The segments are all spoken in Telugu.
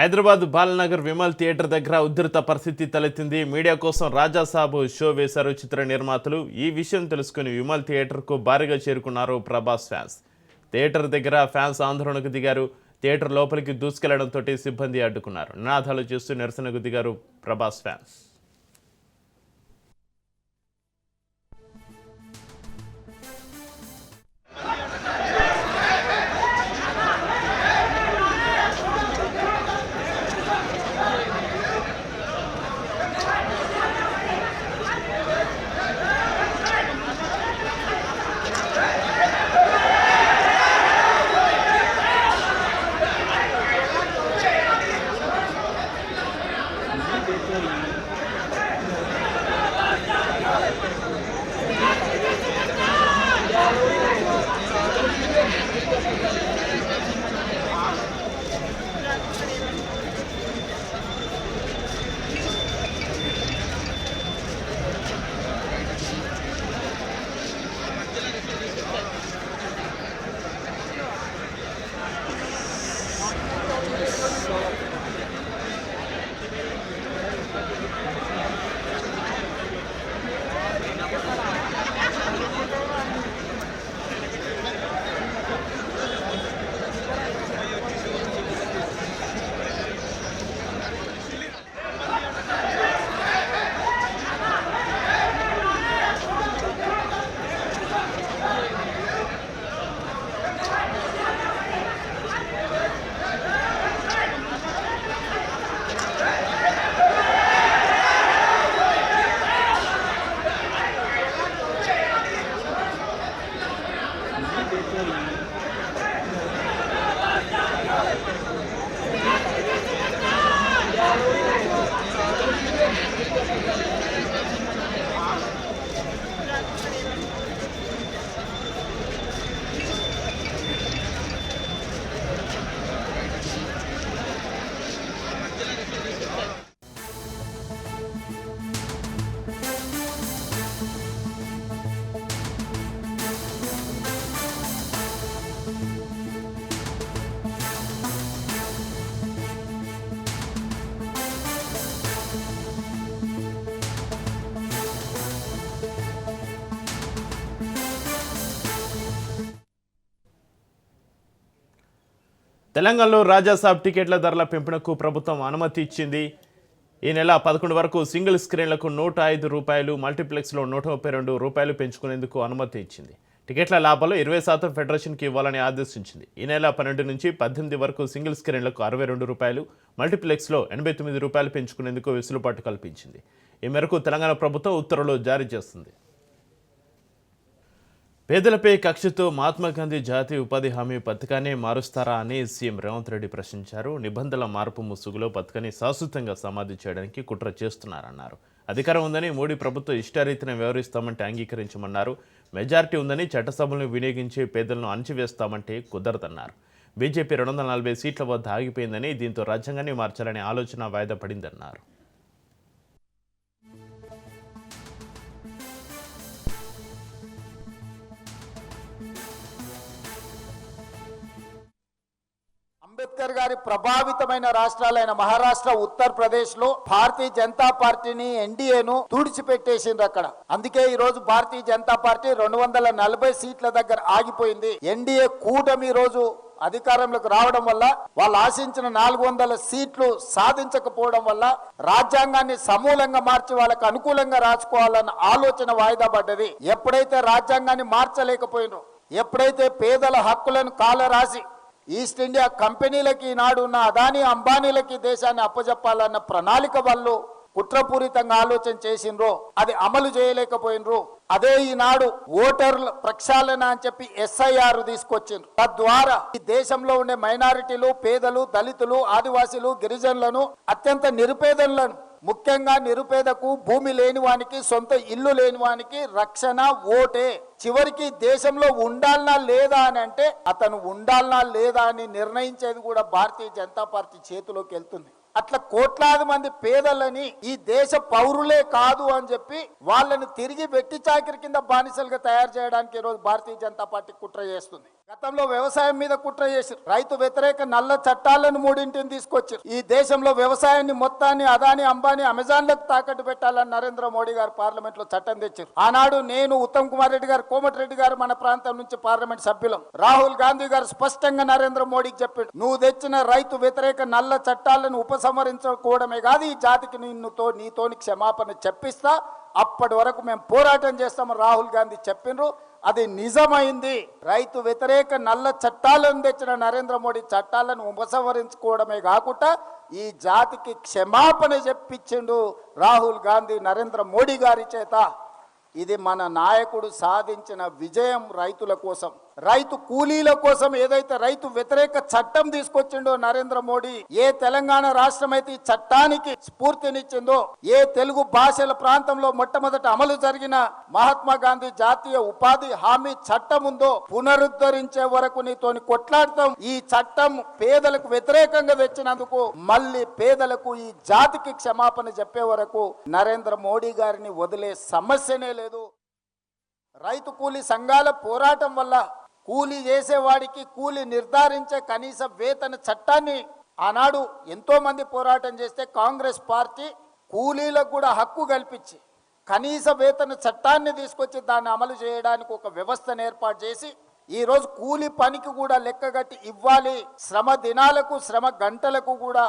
హైదరాబాద్ బాలనగర్ విమల్ థియేటర్ దగ్గర ఉధృత పరిస్థితి తలెత్తింది. మీడియా కోసం రాజాసాబు షో వేశారు చిత్ర నిర్మాతలు. ఈ విషయం తెలుసుకుని విమల్ థియేటర్కు భారీగా చేరుకున్నారు ప్రభాస్ ఫ్యాన్స్. థియేటర్ దగ్గర ఫ్యాన్స్ ఆందోళనకు దిగారు. థియేటర్ లోపలికి దూసుకెళ్ళడంతో సిబ్బంది అడ్డుకున్నారు. నినాదాలు చేస్తూ నిరసనకు దిగారు ప్రభాస్ ఫ్యాన్స్. తెలంగాణలో రాజాసాబ్ టికెట్ల ధరల పెంపునకు ప్రభుత్వం అనుమతి ఇచ్చింది. ఈ నెల పదకొండు వరకు సింగిల్ స్క్రీన్లకు నూట ఐదు రూపాయలు మల్టీప్లెక్స్లో నూట ముప్పై రెండు రూపాయలు పెంచుకునేందుకు అనుమతి ఇచ్చింది. టికెట్ల లాభాలు ఇరవై శాతం ఫెడరేషన్కి ఇవ్వాలని ఆదేశించింది. ఈ నెల పన్నెండు నుంచి పద్దెనిమిది వరకు సింగిల్ స్క్రీన్లకు అరవై రెండు రూపాయలు మల్టీప్లెక్స్లో ఎనభై తొమ్మిది రూపాయలు పెంచుకునేందుకు వెసులుబాటు కల్పించింది. ఈ మేరకు తెలంగాణ ప్రభుత్వం ఉత్తర్వులు జారీ చేస్తుంది. పేదలపై కక్షతో మహాత్మా గాంధీ జాతీయ ఉపాధి హామీ పథకాన్ని మారుస్తారా అని సీఎం రేవంత్ రెడ్డి ప్రశ్నించారు. నిబంధనల మార్పు ముసుగులో పథకాన్ని శాశ్వతంగా సమాధి చేయడానికి కుట్ర చేస్తున్నారన్నారు. అధికారం ఉందని మోడీ ప్రభుత్వం ఇష్టారీతిని వ్యవహరిస్తామంటే అంగీకరించమన్నారు. మెజారిటీ ఉందని చట్టసభలను వినియోగించి పేదలను అణచివేస్తామంటే కుదరదన్నారు. బీజేపీ రెండు వందల నలభై సీట్ల వద్ద ఆగిపోయిందని దీంతో రాజ్యాంగాన్ని మార్చాలనే ఆలోచన వాయిదా పడిందన్నారు. అంబేద్కర్ గారి ప్రభావితమైన రాష్ట్రాలైన మహారాష్ట్ర ఉత్తరప్రదేశ్లో భారతీయ జనతా పార్టీని ఎన్డీఏను తుడిచిపెట్టేసింది అక్కడ. అందుకే ఈ రోజు భారతీయ జనతా పార్టీ రెండు వందల నలభై సీట్ల దగ్గర ఆగిపోయింది. ఎన్డీఏ కూటమి రోజు అధికారంలోకి రావడం వల్ల వాళ్ళు ఆశించిన నాలుగు వందల సీట్లు సాధించకపోవడం వల్ల రాజ్యాంగాన్ని సమూలంగా మార్చి వాళ్ళకి అనుకూలంగా రాసుకోవాలన్న ఆలోచన వాయిదా పడ్డది. ఎప్పుడైతే రాజ్యాంగాన్ని మార్చలేకపోయినో ఎప్పుడైతే పేదల హక్కులను కాలరాసి ఈస్ట్ ఇండియా కంపెనీలకి ఈనాడు ఉన్న అదానీ అంబానీలకి దేశాన్ని అప్పజెప్పాలన్న ప్రణాళిక వాళ్ళు కుట్రపూరితంగా ఆలోచన చేసిండ్రో అది అమలు చేయలేకపోయినరు అదే ఈనాడు ఓటర్ల ప్రక్షాళన అని చెప్పి ఎస్ఐఆర్ తీసుకొచ్చిండ్రు. తద్వారా ఈ దేశంలో ఉండే మైనారిటీలు పేదలు దళితులు ఆదివాసీలు గిరిజనులను అత్యంత నిరుపేదలను ముఖ్యంగా నిరుపేదకు భూమి లేని వానికి సొంత ఇల్లు లేని వానికి రక్షణ ఓటే. చివరికి దేశంలో ఉండాలనా లేదా అని అంటే అతను ఉండాలనా లేదా అని నిర్ణయించేది కూడా భారతీయ జనతా పార్టీ చేతిలోకి వెళ్తుంది. అట్లా కోట్లాది మంది పేదలని ఈ దేశ పౌరులే కాదు అని చెప్పి వాళ్ళని తిరిగి వెట్టి చాకిరి కింద బానిసలుగా తయారు చేయడానికి ఈరోజు భారతీయ జనతా పార్టీ కుట్ర చేస్తుంది. గతంలో వ్యవసాయం మీద కుట్ర చేశారు రైతు వ్యతిరేక నల్ల చట్టాలను మూడింటిని తీసుకొచ్చారు. ఈ దేశంలో వ్యవసాయాన్ని మొత్తాన్ని అదాని అంబానీ అమెజాన్లకు తాకట్టు పెట్టాలని నరేంద్ర మోడీ గారు పార్లమెంట్లో చట్టం తెచ్చారు. ఆనాడు నేను ఉత్తమ్ కుమార్ రెడ్డి గారు కోమటిరెడ్డి గారు మన ప్రాంతం నుంచి పార్లమెంట్ సభ్యులం. రాహుల్ గాంధీ గారు స్పష్టంగా నరేంద్ర మోడీకి చెప్పాడు నువ్వు తెచ్చిన రైతు వ్యతిరేక నల్ల చట్టాలను ఉపసంహరించుకోవడమే కాదు ఈ జాతికి నిన్నుతో నీతోని క్షమాపణ చెప్పిస్తా అప్పటి వరకు మేము పోరాటం చేస్తాము రాహుల్ గాంధీ చెప్పిండ్రు అది నిజమైంది. రైతు వ్యతిరేక నల్ల చట్టాలను తెచ్చిన నరేంద్ర మోడీ చట్టాలను ఉపసంహరించుకోవడమే కాకుండా ఈ జాతికి క్షమాపణ చెప్పించిండు రాహుల్ గాంధీ నరేంద్ర మోడీ గారి చేత. ఇది మన నాయకుడు సాధించిన విజయం రైతుల కోసం. రైతు కూలీల కోసం ఏదైతే రైతు వ్యతిరేక చట్టం తీసుకొచ్చిండో నరేంద్ర మోడీ ఏ తెలంగాణ రాష్ట్రం అయితే ఈ చట్టానికి స్ఫూర్తినిచ్చిందో ఏ తెలుగు భాషల ప్రాంతంలో మొట్టమొదట అమలు జరిగిన మహాత్మా గాంధీ జాతీయ ఉపాధి హామీ చట్టం ఉందో పునరుద్ధరించే వరకు నీతోని కొట్లాడతాం. ఈ చట్టం పేదలకు వ్యతిరేకంగా తెచ్చినందుకు మళ్ళీ పేదలకు ఈ జాతికి క్షమాపణ చెప్పే వరకు నరేంద్ర మోడీ గారిని వదిలే సమస్యనే లేదు. రైతు కూలీ సంఘాల పోరాటం వల్ల కూలి చేసేవాడికి కూలి నిర్ధారించే కనీస వేతన చట్టాన్ని ఆనాడు ఎంతో మంది పోరాటం చేస్తే కాంగ్రెస్ పార్టీ కూలీలకు కూడా హక్కు కల్పించి కనీస వేతన చట్టాన్ని తీసుకొచ్చి దాన్ని అమలు చేయడానికి ఒక వ్యవస్థను ఏర్పాటు చేసి ఈరోజు కూలి పనికి కూడా లెక్కగట్టి ఇవ్వాలి. శ్రమ దినాలకు శ్రమ గంటలకు కూడా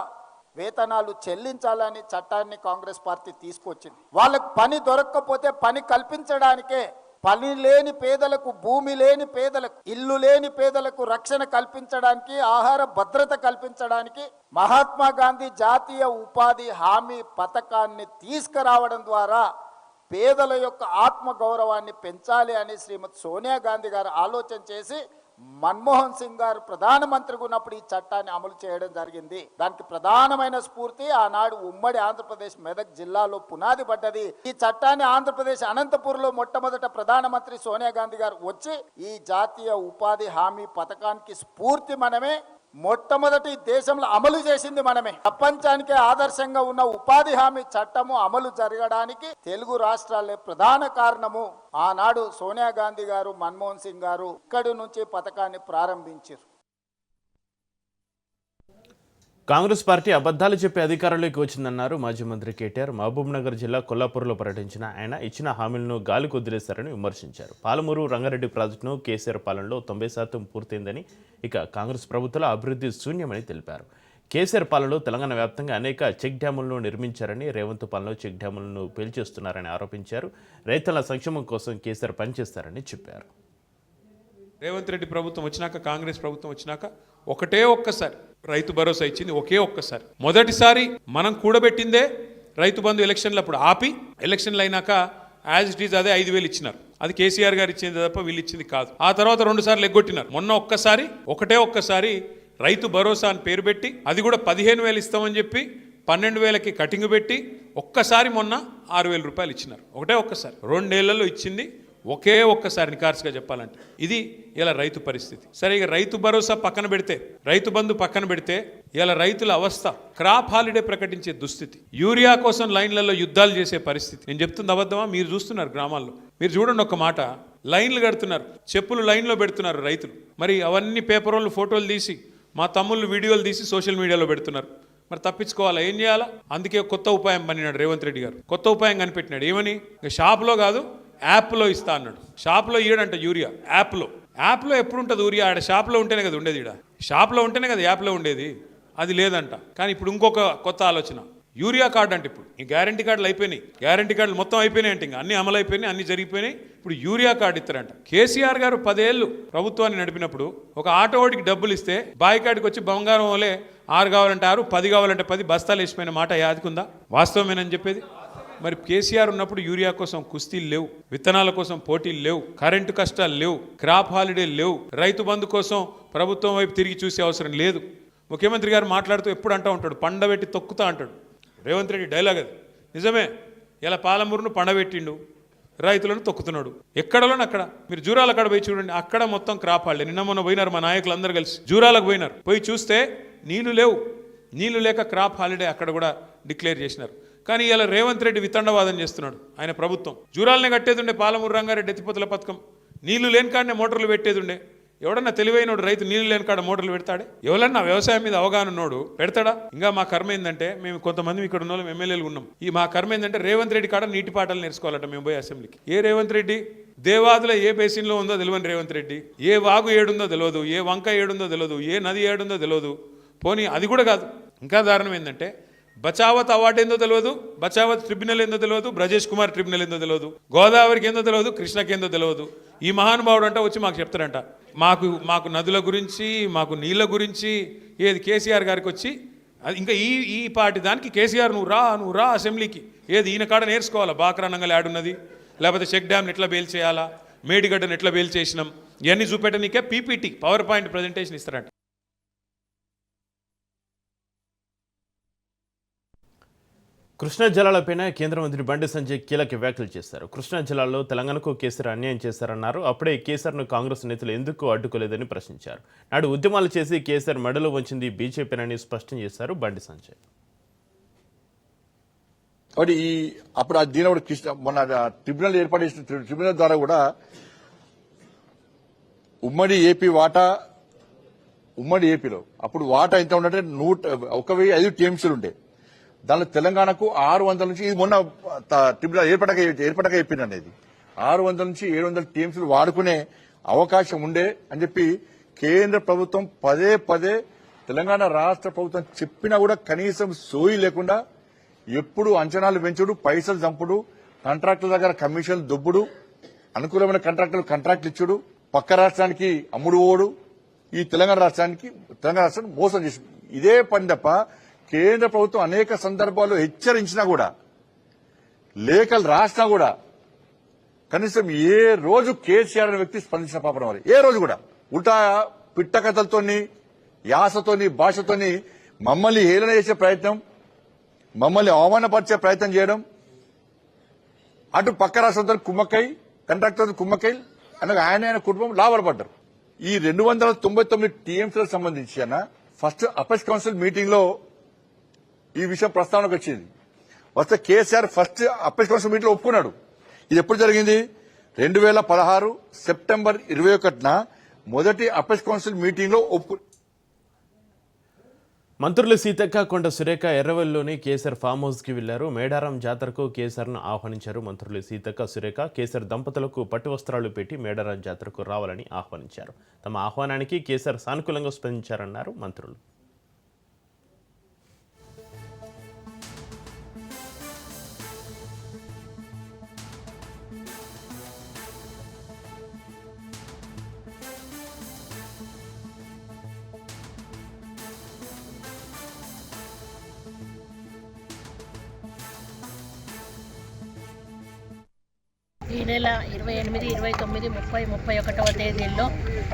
వేతనాలు చెల్లించాలని చట్టాన్ని కాంగ్రెస్ పార్టీ తీసుకొచ్చింది. వాళ్ళకు పని దొరక్కపోతే పని కల్పించడానికే పని లేని పేదలకు భూమి లేని పేదలకు ఇల్లు లేని పేదలకు రక్షణ కల్పించడానికి ఆహార భద్రత కల్పించడానికి మహాత్మా గాంధీ జాతీయ ఉపాధి హామీ పథకాన్ని తీసుకురావడం ద్వారా పేదల యొక్క ఆత్మ గౌరవాన్ని పెంచాలి అని శ్రీమతి సోనియా గాంధీ గారు ఆలోచన చేసి మన్మోహన్ సింగ్ గారు ప్రధానమంత్రిగా ఉన్నప్పుడు ఈ చట్టాన్ని అమలు చేయడం జరిగింది. దానికి ప్రధానమైన స్ఫూర్తి ఆనాడు ఉమ్మడి ఆంధ్రప్రదేశ్ మెదక్ జిల్లాలో పునాది పడ్డది. ఈ చట్టాన్ని ఆంధ్రప్రదేశ్ అనంతపురంలో మొట్టమొదట ప్రధానమంత్రి సోనియా గాంధీ గారు వచ్చి ఈ జాతీయ ఉపాధి హామీ పథకానికి స్ఫూర్తి మనమే మొట్టమొదటి దేశంలో అమలు చేసింది మనమే. ప్రపంచానికే ఆదర్శంగా ఉన్న ఉపాధి హామీ చట్టము అమలు జరగడానికి తెలుగు రాష్ట్రాలే ప్రధాన కారణము. ఆనాడు సోనియా గాంధీ గారు మన్మోహన్ సింగ్ గారు ఇక్కడి నుంచి పథకాన్ని ప్రారంభించారు కాంగ్రెస్ పార్టీ అబద్ధాలు చెప్పి అధికారంలోకి వచ్చిందన్నారు మాజీ మంత్రి కేటీఆర్. మహబూబ్ నగర్ జిల్లా కొల్లాపూర్లో పర్యటించిన ఆయన ఇచ్చిన హామీలను గాలి కొద్దిలేశారని విమర్శించారు. పాలమూరు రంగారెడ్డి ప్రాజెక్టును కేసీఆర్ పాలనలో తొంభై శాతం పూర్తయిందని ఇక కాంగ్రెస్ ప్రభుత్వంలో అభివృద్ధి శూన్యమని తెలిపారు. కేసీఆర్ పాలనలో తెలంగాణ వ్యాప్తంగా అనేక చెక్ డ్యాములను నిర్మించారని రేవంత్ పాలనలో చెక్ డ్యాములను పేల్చేస్తున్నారని ఆరోపించారు. రైతుల సంక్షేమం కోసం కేసీఆర్ పనిచేస్తారని చెప్పారు. రేవంత్ రెడ్డి ప్రభుత్వం వచ్చినాక కాంగ్రెస్ ప్రభుత్వం వచ్చినాక ఒకటే ఒక్కసారి రైతు భరోసా ఇచ్చింది ఒకే ఒక్కసారి. మొదటిసారి మనం కూడబెట్టిందే రైతు బంధు ఎలక్షన్లు అప్పుడు ఆపి ఎలక్షన్లు అయినాక యాజ్ ఇట్ ఈజ్ అదే ఐదు వేలు ఇచ్చినారు. అది కేసీఆర్ గారు ఇచ్చింది తప్ప వీళ్ళు ఇచ్చింది కాదు. ఆ తర్వాత రెండు సార్లు ఎగ్గొట్టినారు. మొన్న ఒక్కసారి ఒకటే ఒక్కసారి రైతు భరోసా అని పేరు పెట్టి అది కూడా పదిహేను వేలు ఇస్తామని చెప్పి పన్నెండు వేలకి కటింగ్ పెట్టి ఒక్కసారి మొన్న ఆరు వేల రూపాయలు ఇచ్చినారు. ఒకటే ఒక్కసారి. రెండేళ్ళలో ఇచ్చింది ఒకే ఒక్కసారి నికార్స్గా చెప్పాలంటే ఇది ఇలా రైతు పరిస్థితి. సరే ఇక రైతు భరోసా పక్కన పెడితే రైతు బంధు పక్కన పెడితే ఇలా రైతుల అవస్థ క్రాప్ హాలిడే ప్రకటించే దుస్థితి యూరియా కోసం లైన్లలో యుద్ధాలు చేసే పరిస్థితి. నేను చెప్తుంది అబద్ధమా? మీరు చూస్తున్నారు గ్రామాల్లో. మీరు చూడండి ఒక మాట. లైన్లు కడుతున్నారు. చెప్పులు లైన్లో పెడుతున్నారు రైతులు. మరి అవన్నీ పేపర్ వాళ్ళు ఫోటోలు తీసి మా తమ్ముళ్ళు వీడియోలు తీసి సోషల్ మీడియాలో పెడుతున్నారు. మరి తప్పించుకోవాలా? ఏం చేయాలా? అందుకే కొత్త ఉపాయం పనినాడు రేవంత్ రెడ్డి గారు. కొత్త ఉపాయం కనిపెట్టినాడు. ఏమని? ఇక షాప్లో కాదు యాప్లో ఇస్తా అన్నాడు. షాప్లో ఇయ్యడంట యూరియా యాప్లో. యాప్లో ఎప్పుడు ఉంటుంది యూరియా ఆడ షాప్లో ఉంటేనే కదా ఉండేది ఈడ. షాప్లో ఉంటేనే కదా యాప్లో ఉండేది. అది లేదంట. కానీ ఇప్పుడు ఇంకొక కొత్త ఆలోచన. యూరియా కార్డు అంటే ఇప్పుడు. ఈ గ్యారంటీ కార్డులు అయిపోయినాయి. గ్యారంటీ కార్డులు మొత్తం అయిపోయినాయి అంటే ఇంకా. అన్ని అమలు అయిపోయినాయి అన్ని జరిగిపోయినాయి. ఇప్పుడు యూరియా కార్డు ఇస్తారంట. కేసీఆర్ గారు పదేళ్ళు ప్రభుత్వాన్ని నడిపినప్పుడు ఒక ఆటోడికి డబ్బులు ఇస్తే బాయికాడికి వచ్చి బంగారం వలే ఆరు కావాలంటే ఆరు పది కావాలంటే పది బస్తాలు వేసిపోయిన మాట యాదుకుందా? వాస్తవమేనని చెప్పేది? మరి కేసీఆర్ ఉన్నప్పుడు యూరియా కోసం కుస్తీలు లేవు విత్తనాల కోసం పోటీలు లేవు కరెంటు కష్టాలు లేవు క్రాప్ హాలిడే లేవు రైతు బంధు కోసం ప్రభుత్వం వైపు తిరిగి చూసే అవసరం లేదు. ముఖ్యమంత్రి గారు మాట్లాడుతూ ఎప్పుడు అంటూ ఉంటాడు పండబెట్టి తొక్కుతా అంటాడు. రేవంత్ రెడ్డి డైలాగ్ అది. నిజమే ఇలా పాలమూరును పండబెట్టిండు రైతులను తొక్కుతున్నాడు. ఎక్కడలోనే అక్కడ. మీరు జూరాల కాడ పోయి చూడండి అక్కడ మొత్తం క్రాప్ హాలిడే. నిన్న మొన్న పోయినారు మా నాయకులు అందరూ కలిసి జూరాలకు పోయినారు. పోయి చూస్తే నీళ్ళు లేవు. నీళ్ళు లేక క్రాప్ హాలిడే అక్కడ కూడా డిక్లేర్ చేసినారు. కానీ ఇలా రేవంత్ రెడ్డి వితండవాదం చేస్తున్నాడు ఆయన ప్రభుత్వం. జూరాలని కట్టేదిండే పాలమూరు రంగారెడ్డి ఎత్తిపోతుల పథకం. నీళ్ళు లేని కాడనే మోటార్లు పెట్టేదిండే. ఎవడన్నా తెలివైనోడు రైతు నీళ్ళు లేని కాడ మోటార్లు పెడతాడే? ఎవరన్నా వ్యవసాయం మీద అవగాహన ఉన్నాడు పెడతాడా? ఇంకా మా కర్మ ఏంటంటే మేము కొంతమంది ఇక్కడ ఉన్న ఎమ్మెల్యేలు ఉన్నాం. ఈ మా కర్మ ఏంటంటే రేవంత్ రెడ్డి కాడ నీటి పాటలు నేర్చుకోవాలట మేము పోయి అసెంబ్లీకి. ఏ రేవంత్ రెడ్డి? దేవాదుల ఏ బేసిన్లో ఉందో తెలియని రేవంత్ రెడ్డి. ఏ వాగు ఏడుందో తెలియదు ఏ వంక ఏడుందో తెలియదు ఏ నది ఏడుందో తెలియదు పోనీ అది కూడా కాదు. ఇంకా దారుణం ఏంటంటే బచావత్ అవార్డు ఏందో తెలియదు బచావత్ ట్రిబ్యునల్ ఏందో తెలియదు బ్రజేష్ కుమార్ ట్రిబ్యునల్ ఏందో తెలియదు గోదావరికి ఏందో తెలియదు కృష్ణకి ఏందో తెలియదు ఈ మహానుభావుడు అంట వచ్చి మాకు చెప్తారంట మాకు మాకు నదుల గురించి మాకు నీళ్ళ గురించి ఏది కేసీఆర్ గారికి వచ్చి అది ఇంకా ఈ ఈ పాటి దానికి కేసీఆర్ నువ్వు రా నువ్వు రా అసెంబ్లీకి. ఏది ఈయన కాడ నేర్చుకోవాలా? బాక్రానంగల్ యాడున్నది లేకపోతే చెక్ డ్యామ్ని ఎట్లా బేల్ చేయాలా? మేడిగడ్డను ఎట్లా బేల్ చేసినాం? ఇవన్నీ చూపెట్టనీకే పీపీటీ పవర్ పాయింట్ ప్రజెంటేషన్ ఇస్తారంట. కృష్ణా జలాలపైన కేంద్ర మంత్రి బండి సంజయ్ కీలక వ్యాఖ్యలు చేశారు. కృష్ణా జిల్లాలో తెలంగాణకు కేసీఆర్ అన్యాయం చేశారన్నారు. అప్పుడే కేసీఆర్ను కాంగ్రెస్ నేతలు ఎందుకు అడ్డుకోలేదని ప్రశ్నించారు. నాడు ఉద్యమాలు చేసి కేసీఆర్ మెడలో వంచింది బీజేపీనని స్పష్టం చేశారు బండి సంజయ్. కాబట్టి ఈ అప్పుడు ఆ దీని కూడా కృష్ణ మొన్న ట్రిబ్యునల్ ఏర్పాటు చేసిన ట్రిబ్యునల్ ద్వారా కూడా ఉమ్మడి ఏపీ వాటా ఉమ్మడి ఏపీలో అప్పుడు వాటా ఎంత ఉందంటే నూట ఒక వెయ్యి ఐదు టీఎంసీలు ఉండే. దానిలో తెలంగాణకు ఆరు వందల నుంచి ఇది మొన్న ట్రిబ్యునల్ ఏర్పడక ఏర్పడక చెప్పిందండి అనేది ఆరు వందల నుంచి ఏడు వందల టీమ్స్లు వాడుకునే అవకాశం ఉండే అని చెప్పి కేంద్ర ప్రభుత్వం పదే పదే తెలంగాణ రాష్ట్ర ప్రభుత్వం చెప్పినా కూడా కనీసం సోయి లేకుండా ఎప్పుడు అంచనాలు పెంచుడు పైసలు చంపుడు కాంట్రాక్టుల దగ్గర కమిషన్లు దొబ్బుడు అనుకూలమైన కాంట్రాక్టులు కాంట్రాక్ట్లు ఇచ్చుడు పక్క రాష్ట్రానికి అమ్ముడు ఓడు ఈ తెలంగాణ రాష్ట్రానికి తెలంగాణ రాష్ట్రాన్ని మోసం చేసి ఇదే పని తప్ప కేంద్ర ప్రభుత్వం అనేక సందర్భాల్లో హెచ్చరించినా కూడా లేఖలు రాసినా కూడా కనీసం ఏ రోజు కేసీఆర్ అనే వ్యక్తి స్పందించిన పాపం వారి ఏ రోజు కూడా. ఉల్టా పిట్ట కథలతోని యాసతోని భాషతోని మమ్మల్ని హేళన చేసే ప్రయత్నం మమ్మల్ని అవమానపరిచే ప్రయత్నం చేయడం అటు పక్క రాష్ట్రంతో కుమ్మక్కై కంట్రాక్టర్ కుమ్మక్కై అనగా ఆయన ఆయన కుటుంబం లాభపడ్డారు ఈ రెండు వందల తొంభై తొమ్మిది టీఎంసీలకు సంబంధించి ఫస్ట్ అపెక్స్ కౌన్సిల్ మీటింగ్లో ఈ విషయం ప్రస్తావనకు వచ్చింది. వస్తే కేసీఆర్ ఫస్ట్ అపెక్స్ కౌన్సిల్ మీటింగ్లో ఒప్పుకున్నాడు. ఇది ఎప్పుడు జరిగింది? రెండు వేల పదహారు సెప్టెంబర్ ఇరవై ఒకటిన మొదటి అపెక్స్ కౌన్సిల్ మీటింగ్లో ఒప్పు మంత్రులు సీతక్క కొండ సురేఖ ఎర్రవల్లిలోని కేసర్ ఫామ్ హౌస్కి వెళ్ళారు మేడారం జాతరకు కేసర్ను ఆహ్వానించారు మంత్రులు సీతక్క సురేఖ. కేసర్ దంపతులకు పట్టు వస్త్రాలు పెట్టి మేడారం జాతరకు రావాలని ఆహ్వానించారు. తమ ఆహ్వానానికి కేసర్ సానుకూలంగా స్పందించారన్నారు మంత్రులు. వేల ఇరవై ఎనిమిది ఇరవై తొమ్మిది ముప్పై ముప్పై ఒకటవ తేదీల్లో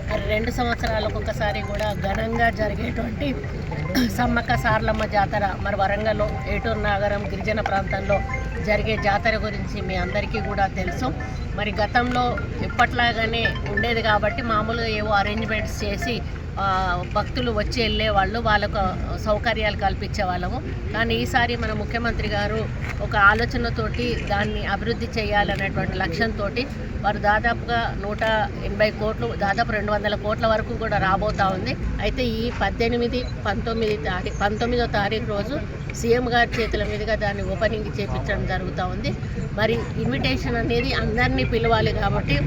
మరి రెండు సంవత్సరాలకు ఒకసారి కూడా ఘనంగా జరిగేటువంటి సమ్మక్క సార్లమ్మ జాతర మరి వరంగల్లో ఏటూరు నాగరం గిరిజన ప్రాంతంలో జరిగే జాతర గురించి మీ అందరికీ కూడా తెలుసు. మరి గతంలో ఎప్పట్లాగానే ఉండేది కాబట్టి మామూలుగా ఏవో అరేంజ్మెంట్స్ చేసి భక్తులు వచ్చి వెళ్ళే వాళ్ళు వాళ్ళకు సౌకర్యాలు కల్పించే వాళ్ళము. కానీ ఈసారి మన ముఖ్యమంత్రి గారు ఒక ఆలోచనతోటి దాన్ని అభివృద్ధి చేయాలనేటువంటి లక్ష్యంతో వారు దాదాపుగా నూట ఎనభై కోట్లు దాదాపు రెండు వందల కోట్ల వరకు కూడా రాబోతా ఉంది. అయితే ఈ పద్దెనిమిది పంతొమ్మిది తారీఖు పంతొమ్మిదో తారీఖు రోజు సీఎం గారి చేతుల మీదుగా దాన్ని ఓపెనింగ్ చేపించడం జరుగుతూ ఉంది. మరి ఇన్విటేషన్ అనేది అందరినీ పిలవాలి కాబట్టి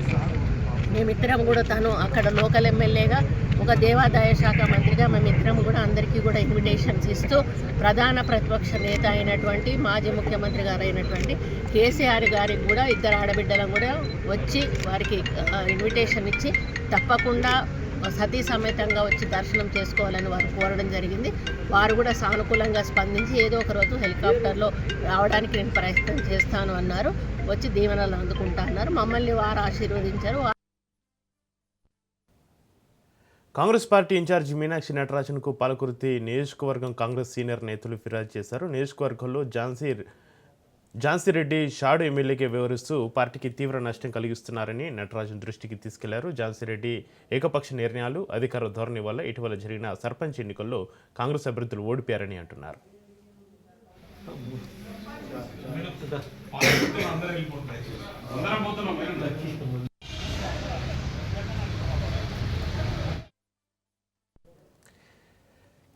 మేమిద్దరం కూడా తను అక్కడ లోకల్ ఎమ్మెల్యేగా ఒక దేవాదాయ శాఖ మంత్రిగా మేమిద్దరం కూడా అందరికీ కూడా ఇన్విటేషన్స్ ఇస్తూ ప్రధాన ప్రతిపక్ష నేత అయినటువంటి మాజీ ముఖ్యమంత్రి గారు అయినటువంటి కేసీఆర్ గారికి కూడా ఇద్దరు ఆడబిడ్డలను కూడా వచ్చి వారికి ఇన్విటేషన్ ఇచ్చి తప్పకుండా సతీ సమేతంగా వచ్చి దర్శనం చేసుకోవాలని వారు కోరడం జరిగింది. వారు కూడా సానుకూలంగా స్పందించి ఏదో ఒక రోజు హెలికాప్టర్లో రావడానికి నేను ప్రయత్నం చేస్తాను అన్నారు. వచ్చి దీవెనలు అందుకుంటా అన్నారు. మమ్మల్ని వారు ఆశీర్వదించారు. కాంగ్రెస్ పార్టీ ఇన్ఛార్జి మీనాక్షి నటరాజన్కు పాలకుర్తి నియోజకవర్గం కాంగ్రెస్ సీనియర్ నేతలు ఫిర్యాదు చేశారు. నియోజకవర్గంలో ఝాన్సీ ఝాన్సీ రెడ్డి షాడు ఎమ్మెల్యేకే వ్యవహరిస్తూ పార్టీకి తీవ్ర నష్టం కలిగిస్తున్నారని నటరాజన్ దృష్టికి తీసుకెళ్ళారు. ఝాన్సీ రెడ్డి ఏకపక్ష నిర్ణయాలు అధికార ధోరణి వల్ల ఇటీవల జరిగిన సర్పంచ్ ఎన్నికల్లో కాంగ్రెస్ అభ్యర్థులు ఓడిపోయారని అంటున్నారు.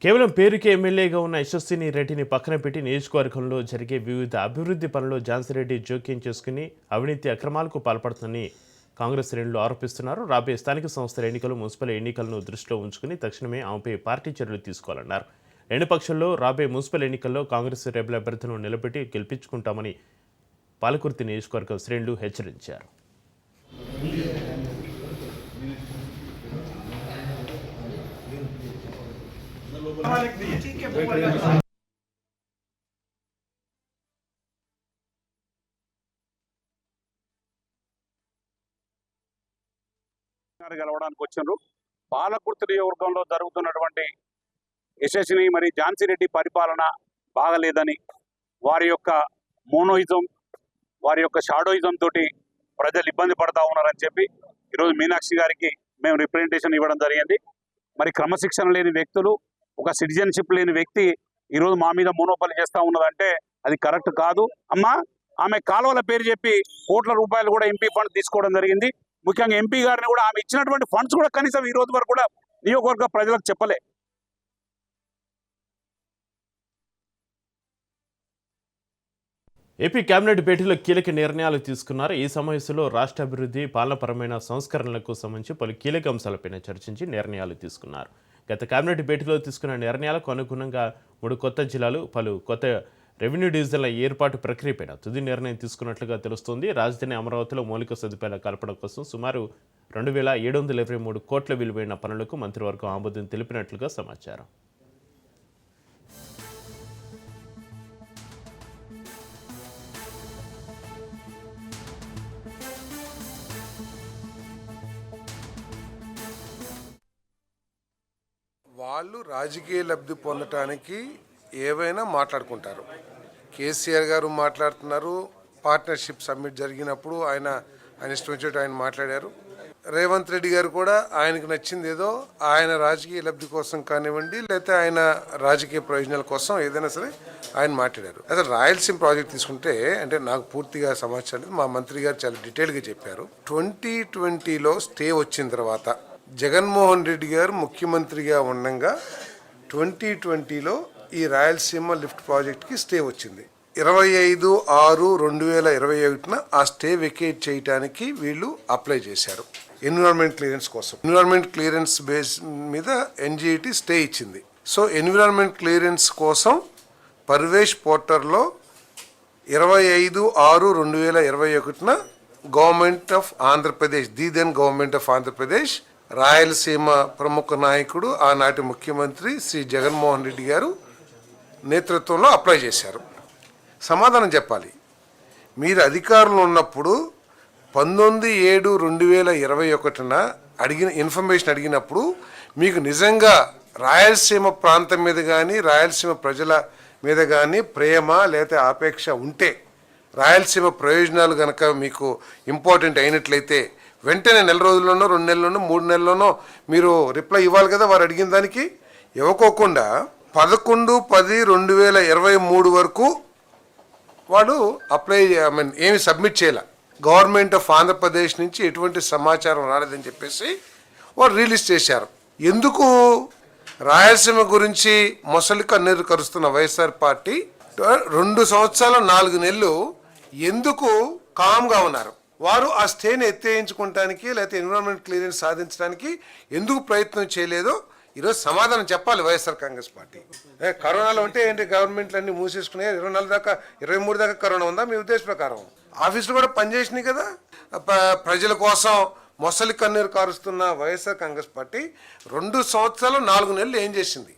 కేవలం పేరుకే ఎమ్మెల్యేగా ఉన్న యశస్విని రెడ్డిని పక్కన పెట్టి నియోజకవర్గంలో జరిగే వివిధ అభివృద్ధి పనుల్లో ఝాన్సీరెడ్డి జోక్యం చేసుకుని అవినీతి అక్రమాలకు పాల్పడుతుందని కాంగ్రెస్ శ్రేణులు ఆరోపిస్తున్నారు. రాబోయే స్థానిక సంస్థల ఎన్నికలు మున్సిపల్ ఎన్నికలను దృష్టిలో ఉంచుకుని తక్షణమే ఆమెపై పార్టీ చర్యలు తీసుకోవాలన్నారు. రెండు పక్షంలో రాబోయే మున్సిపల్ ఎన్నికల్లో కాంగ్రెస్ రేపుల అభ్యర్థులను నిలబెట్టి గెలిపించుకుంటామని పాలకుర్తి నియోజకవర్గం శ్రేణులు హెచ్చరించారు. గారు గెలవడానికి వచ్చినారు పాలకుర్తి నియోజకవర్గంలో జరుగుతున్నటువంటి యశస్విని మరి ఝాన్సీ రెడ్డి పరిపాలన బాగలేదని వారి యొక్క మోనోయిజం వారి యొక్క షాడోయిజం తోటి ప్రజలు ఇబ్బంది పడతా ఉన్నారని చెప్పి ఈరోజు మీనాక్షి గారికి మేము రిప్రజెంటేషన్ ఇవ్వడం జరిగింది. మరి క్రమశిక్షణ లేని వ్యక్తులు ఒక సిటిజన్షిప్ లేని వ్యక్తి ఈరోజు మా మీద మోనోపలి చేస్తా ఉన్నదంటే అది కరెక్ట్ కాదు. అమ్మా ఆమె కాలువల పేరు చెప్పి కోట్ల రూపాయలు కూడా ఎంపీ ఫండ్ తీసుకోవడం జరిగింది. ముఖ్యంగా ఎంపీ గారిని కూడా ఆమె ఇచ్చినటువంటి ఫండ్స్ కూడా కనీసం ఈ రోజు వరకు కూడా నియోజకవర్గ ప్రజలకు చెప్పలే. ఏపీ కేబినెట్ భేటీలో కీలక నిర్ణయాలు తీసుకున్నారు. ఈ సమావేశంలో రాష్ట్ర అభివృద్ధి పాలనపరమైన సంస్కరణలకు సంబంధించి పలు కీలక అంశాలపైన చర్చించి నిర్ణయాలు తీసుకున్నారు. గత కేబినెట్ భేటీలో తీసుకున్న నిర్ణయాలకు అనుగుణంగా మూడు కొత్త జిల్లాలు పలు కొత్త రెవెన్యూ డివిజన్ల ఏర్పాటు ప్రక్రియపైన తుది నిర్ణయం తీసుకున్నట్లుగా తెలుస్తోంది. రాజధాని అమరావతిలో మౌలిక సదుపాయాల కల్పన కోసం సుమారు రెండు వేల ఏడు వందల ఇరవై మూడు కోట్ల విలువైన పనులకు మంత్రివర్గం ఆమోదం తెలిపినట్లుగా సమాచారం. వాళ్ళు రాజకీయ లబ్ధి పొందటానికి ఏవైనా మాట్లాడుకుంటారు. కేసీఆర్ గారు మాట్లాడుతున్నారు. పార్ట్నర్షిప్ సమ్మిట్ జరిగినప్పుడు ఆయన ఆయన ఇష్టం వచ్చినట్టు ఆయన మాట్లాడారు. రేవంత్ రెడ్డి గారు కూడా ఆయనకు నచ్చింది ఏదో ఆయన రాజకీయ లబ్ధి కోసం కానివ్వండి లేకపోతే ఆయన రాజకీయ ప్రయోజనాల కోసం ఏదైనా సరే ఆయన మాట్లాడారు. అసలు రాయలసీమ ప్రాజెక్ట్ తీసుకుంటే అంటే నాకు పూర్తిగా సమాచారం లేదు. మా మంత్రి గారు చాలా డీటెయిల్గా చెప్పారు. ట్వంటీ ట్వంటీలో స్టే వచ్చిన తర్వాత జగన్మోహన్ రెడ్డి గారు ముఖ్యమంత్రిగా ఉండగా ట్వంటీ ట్వంటీలో ఈ రాయలసీమ లిఫ్ట్ ప్రాజెక్ట్కి స్టే వచ్చింది. ఇరవై ఐదు ఆరు రెండు వేల ఇరవై ఒకటిన ఆ స్టే వెకేట్ చేయడానికి వీళ్ళు అప్లై చేశారు. ఎన్విరాన్మెంట్ క్లియరెన్స్ కోసం. ఎన్విరాన్మెంట్ క్లియరెన్స్ బేస్ మీద ఎన్జిఐటి స్టే ఇచ్చింది. సో ఎన్విరాన్మెంట్ క్లియరెన్స్ కోసం పర్వేష్ పోర్టర్లో ఇరవై ఐదు ఆరు రెండు వేల ఇరవై ఒకటిన government of Andhra Pradesh the then government of Andhra Pradesh Rayalaseema ప్రముఖ నాయకుడు ఆనాటి ముఖ్యమంత్రి శ్రీ జగన్మోహన్ రెడ్డి గారు నేతృత్వంలో అప్లై చేశారు. సమాధానం చెప్పాలి. మీరు అధికారంలో ఉన్నప్పుడు పంతొమ్మిది ఏడు రెండు వేల ఇరవై ఒకటిన అడిగిన ఇన్ఫర్మేషన్ అడిగినప్పుడు మీకు నిజంగా రాయలసీమ ప్రాంతం మీద కానీ రాయలసీమ ప్రజల మీద కానీ ప్రేమ లేకపోతే ఆపేక్ష ఉంటే రాయలసీమ ప్రయోజనాలు కనుక మీకు ఇంపార్టెంట్ అయినట్లయితే వెంటనే నెల రోజుల్లోనో రెండు నెలల్లోనో మూడు నెలల్లోనో మీరు రిప్లై ఇవ్వాలి కదా వారు అడిగిన దానికి ఇవ్వకోకుండా పదకొండు పది రెండు వేల ఇరవై మూడు వరకు వాడు అప్లై ఐ మీన్ ఏమి సబ్మిట్ చేయాల. గవర్నమెంట్ ఆఫ్ ఆంధ్రప్రదేశ్ నుంచి ఎటువంటి సమాచారం రాలేదని చెప్పేసి వారు రిలీజ్ చేశారు. ఎందుకు? రాయలసీమ గురించి మొసలి కన్నీరు కరుస్తున్న వైఎస్ఆర్ పార్టీ రెండు సంవత్సరాల నాలుగు నెలలు ఎందుకు కామ్గా ఉన్నారు? వారు ఆ స్టేని ఎత్తేయించుకోవటానికి లేకపోతే ఎన్విరాన్మెంట్ క్లియరెన్స్ సాధించడానికి ఎందుకు ప్రయత్నం చేయలేదో ఈరోజు సమాధానం చెప్పాలి వైఎస్ఆర్ కాంగ్రెస్ పార్టీ. కరోనాలో ఉంటే ఏంటి గవర్నమెంట్లు అన్ని మూసేసుకున్నాయి ఇరవై నాలుగు దాకా ఇరవై మూడు దాకా కరోనా ఉందా? మీ ఉద్దేశ ప్రకారం. ఆఫీసులు కూడా పనిచేసినాయి కదా? ప్రజల కోసం మొసలి కన్నీరు కారుస్తున్న వైఎస్ఆర్ కాంగ్రెస్ పార్టీ రెండు సంవత్సరాలు నాలుగు నెలలు ఏం చేసింది?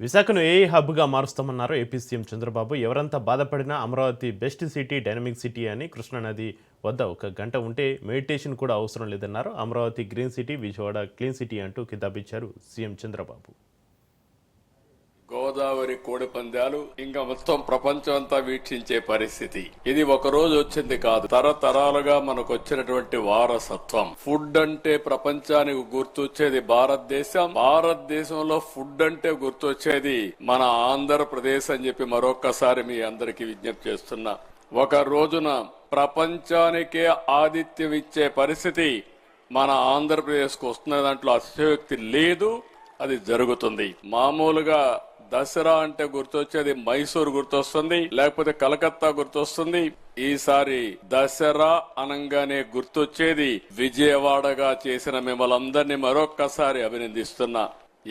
విశాఖను ఏ హబ్గా మారుస్తామన్నారు ఏపీ సీఎం చంద్రబాబు. ఎవరంతా బాధపడినా Amaravati best city dynamic city అని కృష్ణానది వద్ద ఒక గంట ఉంటే మెడిటేషన్ కూడా అవసరం లేదన్నారు. Amaravati green city Vijayawada clean city అంటూ కితాబిచ్చారు సీఎం చంద్రబాబు. గోదావరి కోడి పందాలు ఇంకా మొత్తం ప్రపంచం అంతా వీక్షించే పరిస్థితి. ఇది ఒక రోజు వచ్చింది కాదు. తరతరాలుగా మనకు వచ్చినటువంటి వారసత్వం. ఫుడ్ అంటే ప్రపంచానికి గుర్తొచ్చేది భారతదేశం. భారతదేశంలో ఫుడ్ అంటే గుర్తొచ్చేది మన ఆంధ్రప్రదేశ్ అని చెప్పి మరొక్కసారి మీ అందరికీ విజ్ఞప్తి చేస్తున్నా. ఒక రోజున ప్రపంచానికే ఆతిథ్యం ఇచ్చే పరిస్థితి మన ఆంధ్రప్రదేశ్కు వస్తున్న దాంట్లో అతిశయోక్తి లేదు అది జరుగుతుంది. మామూలుగా దసరా అంటే గుర్తొచ్చేది మైసూర్ గుర్తొస్తుంది లేకపోతే కలకత్తా గుర్తొస్తుంది. ఈసారి దసరా అనంగానే గుర్తొచ్చేది విజయవాడగా చేసిన మిమ్మల్ని అందరినీ మరొక్కసారి అభినందిస్తున్నా.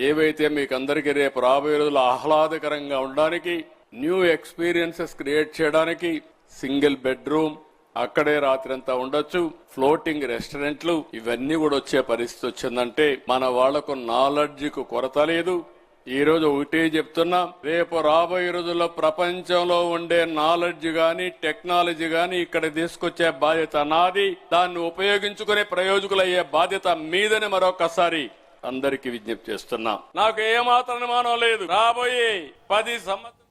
ఏవైతే మీకు అందరికీ రేపు రాబోయే రోజులు ఆహ్లాదకరంగా ఉండడానికి న్యూ ఎక్స్పీరియన్సెస్ క్రియేట్ చేయడానికి సింగిల్ బెడ్రూమ్ అక్కడే రాత్రంతా ఉండొచ్చు ఫ్లోటింగ్ రెస్టారెంట్లు ఇవన్నీ కూడా వచ్చే పరిస్థితి వచ్చిందంటే మన వాళ్ళకు నాలెడ్జ్కు కొరత లేదు. ఈ రోజు ఒకటే చెప్తున్నా రేపు రాబోయే రోజుల్లో ప్రపంచంలో ఉండే నాలెడ్జ్ గాని టెక్నాలజీ గాని ఇక్కడ తీసుకొచ్చే బాధ్యత నాది. దాన్ని ఉపయోగించుకునే ప్రయోజకులయ్యే బాధ్యత మీదని మరొకసారి అందరికీ విజ్ఞప్తి చేస్తున్నా. నాకు ఏమాత్రం అనుమానం లేదు. రాబోయే పది సంవత్సరాలు